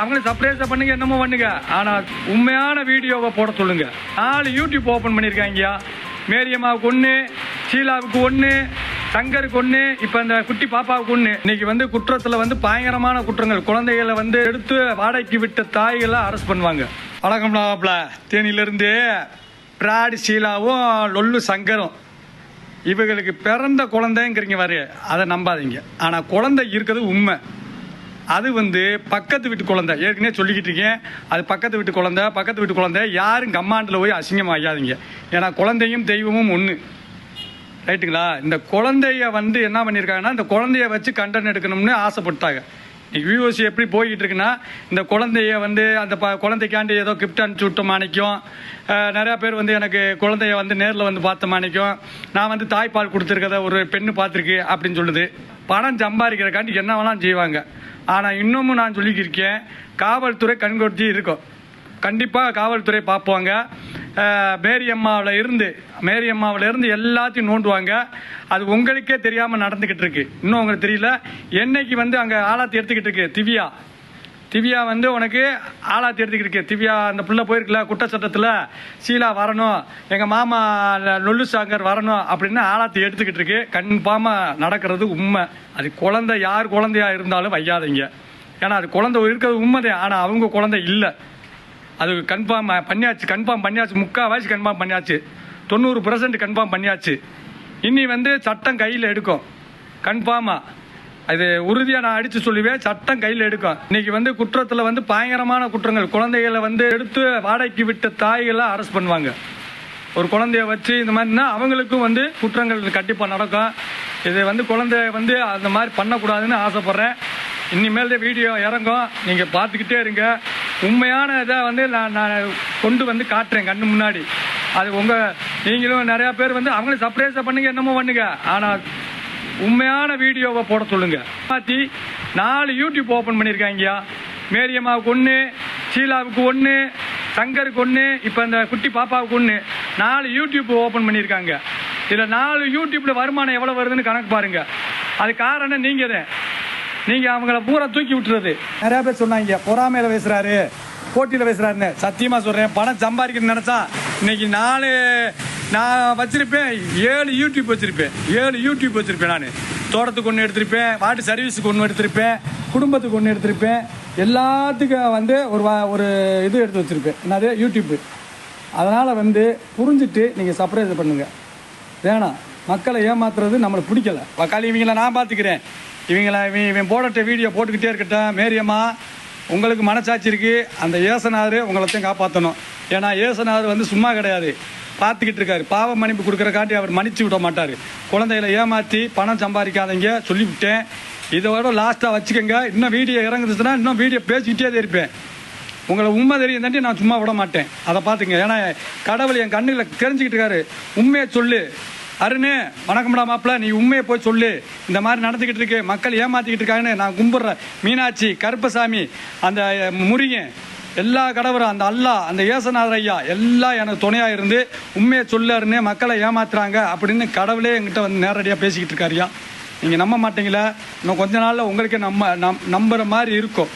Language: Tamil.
அவங்கள சர்ப்ரைஸா பண்ணுங்க என்னமோ பண்ணுங்க. ஆனா உண்மையான வீடியோவை போட சொல்லுங்க. நாலு யூடியூப் ஓபன் பண்ணிருக்காங்கயா மேரியம்மாவுக்கு ஒண்ணு ஷீலாவுக்கு ஒண்ணு சங்கருக்கு ஒண்ணு இப்ப இந்த குட்டி பாப்பாவுக்கு ஒண்ணு. இன்னைக்கு வந்து குற்றத்துல வந்து பயங்கரமான குற்றங்கள். குழந்தைகளை வந்து எடுத்து வாடகைக்கு விட்ட தாய்களை அரெஸ்ட் பண்ணுவாங்க. வணக்கம்லாப்ல தேனியில இருந்து பிராடி ஷீலாவும் லொல்லு சங்கரும். இவங்களுக்கு பிறந்த குழந்தைங்கிறீங்க வரைய அதை நம்பாதீங்க. ஆனால் குழந்தை இருக்கிறது உண்மை. அது வந்து பக்கத்து வீட்டு குழந்தை. ஏற்கனவே சொல்லிக்கிட்டு இருக்கேன். அது பக்கத்து வீட்டு குழந்தை பக்கத்து வீட்டு குழந்தை. யாரும் கம்மாண்டில் போய் அசிங்கம் ஆகாதீங்க. ஏன்னா குழந்தையும் தெய்வமும் ஒன்று ரைட்டுங்களா? இந்த குழந்தைய வந்து என்ன பண்ணியிருக்காங்கன்னா இந்த குழந்தைய வச்சு கண்டென்ட் எடுக்கணும்னு ஆசைப்பட்டாங்க. இன்னைக்கு வியூவர்ஸ் எப்படி போய்கிட்டு இருக்குன்னா இந்த குழந்தைய வந்து அந்த ப குழந்தைக்காண்டி ஏதோ கிஃப்ட் அனுப்பிச்சு விட்ட மாணிக்கம். நிறையா பேர் வந்து எனக்கு குழந்தைய வந்து நேரில் வந்து பார்த்த மாணிக்கம். நான் வந்து தாய்ப்பால் கொடுத்துருக்கத ஒரு பெண்ணு பார்த்துருக்கு அப்படின்னு சொல்லுது. பணம் சம்பாதிக்கிறக்காண்டி என்ன வேணாலும் செய்வாங்க? ஆனால் இன்னமும் நான் சொல்லிக்கிருக்கேன் காவல்துறை கண்கொடுத்தி இருக்கும். கண்டிப்பாக காவல்துறை பார்ப்பாங்க. மேரியம்மாவில் இருந்து மேரியம்மாவில் இருந்து எல்லாத்தையும் நோண்டுவாங்க. அது உங்களுக்கே தெரியாமல் நடந்துக்கிட்டு இருக்கு. இன்னும் உங்களுக்கு தெரியல. என்னைக்கு வந்து அங்கே ஆளாத்தி எடுத்துக்கிட்டு இருக்கு திவ்யா? திவ்யா வந்து உனக்கு ஆளாத்தி எடுத்துக்கிட்டு இருக்கு திவ்யா அந்த பிள்ளை போயிருக்கல குற்றச்சட்டத்தில் சீலா வரணும் எங்கள் மாமா நொல்லு சாங்கர் வரணும் அப்படின்னு ஆளாத்தி எடுத்துக்கிட்டு இருக்கு. கன்ஃபார்மாக நடக்கிறது உண்மை. அது குழந்தை யார் குழந்தையா இருந்தாலும் வையாதீங்க. ஏன்னா அது குழந்தை இருக்கிறது உண்மைதான் ஆனால் அவங்க குழந்தை இல்லை. அது கன்ஃபார்ம் பண்ணியாச்சு கன்ஃபார்ம் பண்ணியாச்சு. முக்கால்வாசி கன்ஃபார்ம் பண்ணியாச்சு. தொண்ணூறு பர்சன்ட் கன்ஃபார்ம் பண்ணியாச்சு. இனி வந்து சட்டம் கையில் எடுக்கும். கன்ஃபார்மாக அது உறுதியாக நான் அடித்து சொல்லுவேன். சட்டம் கையில் எடுக்கும். இன்னைக்கு வந்து குற்றத்தில் வந்து பயங்கரமான குற்றங்கள். குழந்தைகளை வந்து எடுத்து வாடகைக்கு விட்ட தாய்களை அரெஸ்ட் பண்ணுவாங்க. ஒரு குழந்தைய வச்சு இந்த மாதிரினா அவங்களுக்கும் வந்து குற்றங்கள் கண்டிப்பாக நடக்கும். இது வந்து குழந்தைய வந்து அந்த மாதிரி பண்ணக்கூடாதுன்னு ஆசைப்பட்றேன். இனிமேல் தான் வீடியோ இறங்கும். நீங்கள் பார்த்துக்கிட்டே இருங்க. உண்மையான இதை வந்து நான் நான் கொண்டு வந்து காட்டுறேன் கண்ணு முன்னாடி. அது உங்கள் நீங்களும் நிறையா பேர் வந்து அவங்களும் சர்ப்ரைஸாக பண்ணுங்க என்னமோ பண்ணுங்க. ஆனால் உண்மையான வீடியோவை போட சொல்லுங்க. மாற்றி நாலு யூடியூப் ஓப்பன் பண்ணியிருக்காங்கயா மேரியம்மாவுக்கு ஒன்று ஷீலாவுக்கு ஒன்று சங்கருக்கு ஒன்று இப்போ இந்த குட்டி பாப்பாவுக்கு ஒன்று நாலு யூடியூப் ஓப்பன் பண்ணியிருக்காங்க இதில் நாலு யூடியூப்பில் வருமானம் எவ்வளோ வருதுன்னு கணக்கு பாருங்க. அது காரணம் நீங்கள் தான். நீங்கள் அவங்கள பூரா தூக்கி விட்டுறது. நிறையா பேர் சொன்னாங்க பொறாமையில் பேசுகிறாரு போட்டியில் பேசுகிறாருன்னு சத்தியமாக சொல்கிறேன் பணம் சம்பாதிக்கணும்னு நினச்சா இன்னைக்கு நாலு நான் வச்சிருப்பேன். ஏழு யூடியூப் வச்சிருப்பேன். ஏழு யூடியூப் வச்சிருப்பேன் நான். தோட்டத்துக்கு ஒன்று எடுத்திருப்பேன். வாட்டு சர்வீஸுக்கு ஒன்று எடுத்திருப்பேன். குடும்பத்துக்கு ஒன்று எடுத்திருப்பேன். எல்லாத்துக்கும் வந்து ஒரு வா- ஒரு இது எடுத்து வச்சிருப்பேன். என்னது? யூடியூப்பு அதனால் வந்து புரிஞ்சுட்டு நீங்கள் சர்ப்ரைஸ் பண்ணுங்கள் வேணாம். மக்களை ஏமாத்துறது நம்மளுக்கு பிடிக்கல. வக்காலி இவங்கள நான் பார்த்துக்கிறேன் இவங்கள இவன் இவன் போடட்ட வீடியோ போட்டுக்கிட்டே இருக்கட்டும். மேரியம்மா உங்களுக்கு மனசாட்சி இருக்கு. அந்த ஏசனார் உங்களத்தையும் காப்பாற்றணும் ஏன்னா ஏசனார் வந்து சும்மா கிடையாது. பார்த்துக்கிட்டு இருக்காரு. பாவ மன்னிப்பு கொடுக்குற காட்டி அவர் மன்னிச்சு விட மாட்டார். குழந்தைகளை ஏமாற்றி பணம் சம்பாதிக்காதீங்க சொல்லிவிட்டேன். இதோட லாஸ்ட்டாக வச்சுக்கோங்க. இன்னும் வீடியோ இறங்குதுன்னா இன்னும் வீடியோ பேசிக்கிட்டே தான் இருப்பேன். உங்களை உண்மை தெரியும் தாண்டி நான் சும்மா விட மாட்டேன். அதை பார்த்துங்க. ஏன்னா கடவுள் என் கண்ணில் தெரிஞ்சுக்கிட்டு இருக்காரு. உண்மையை சொல்லு. அருணு வணக்கம்டா மாப்பிள்ள. நீ உண்மையை போய் சொல்லு. இந்த மாதிரி நடந்துக்கிட்டு இருக்கு. மக்கள் ஏமாத்திக்கிட்டு இருக்காங்கன்னு நான் கும்பிட்றேன். மீனாட்சி கருப்பசாமி அந்த முருகன். எல்லா கடவுளும் அந்த அல்லாஹ் அந்த ஏசநாதர் ஐயா எல்லாம் எனக்கு துணையாக இருந்து உண்மையை சொல்லாருன்னு மக்களை ஏமாத்துறாங்க அப்படின்னு கடவுளே என்கிட்ட வந்து நேரடியாக பேசிக்கிட்டு இருக்காருயா நீங்கள் நம்ப மாட்டீங்களா. இன்னும் கொஞ்ச நாளில் உங்களுக்கே நம்ம நம் நம்புகிற மாதிரி இருக்கும்.